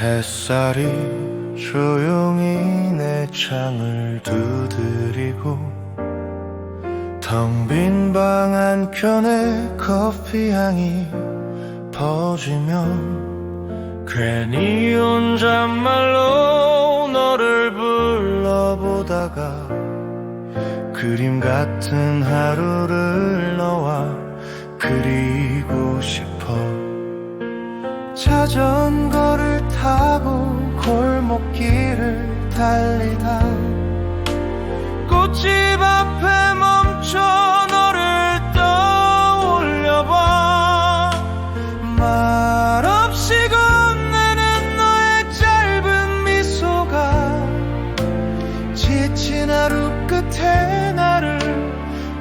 햇살이 조용히 내 창을 두드리고 텅 빈 방 한켠에 커피 향이 퍼지면 괜히 혼잣말로 너를 불러보다가 그림 같은 하루를 너와 그리고 싶어. 자전거를 타고 골목길을 달리다. 꽃집 앞에 멈춰 너를 떠올려봐. 말없이 건네는 너의 짧은 미소가 지친 하루 끝에 나를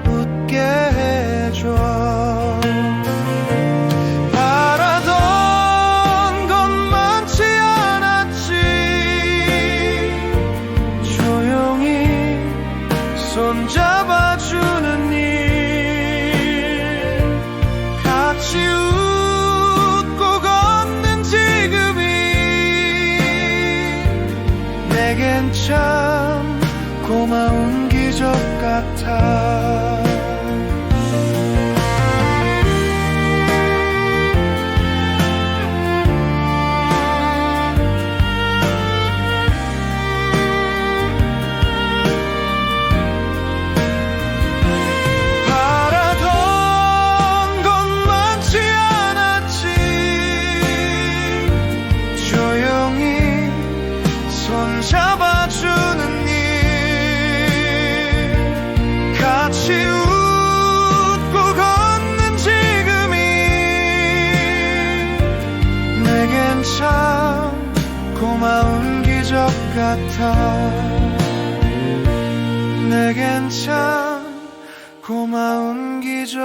웃게 해줘 참 고마운 기적 같아 같아. 내겐 참 고마운 기적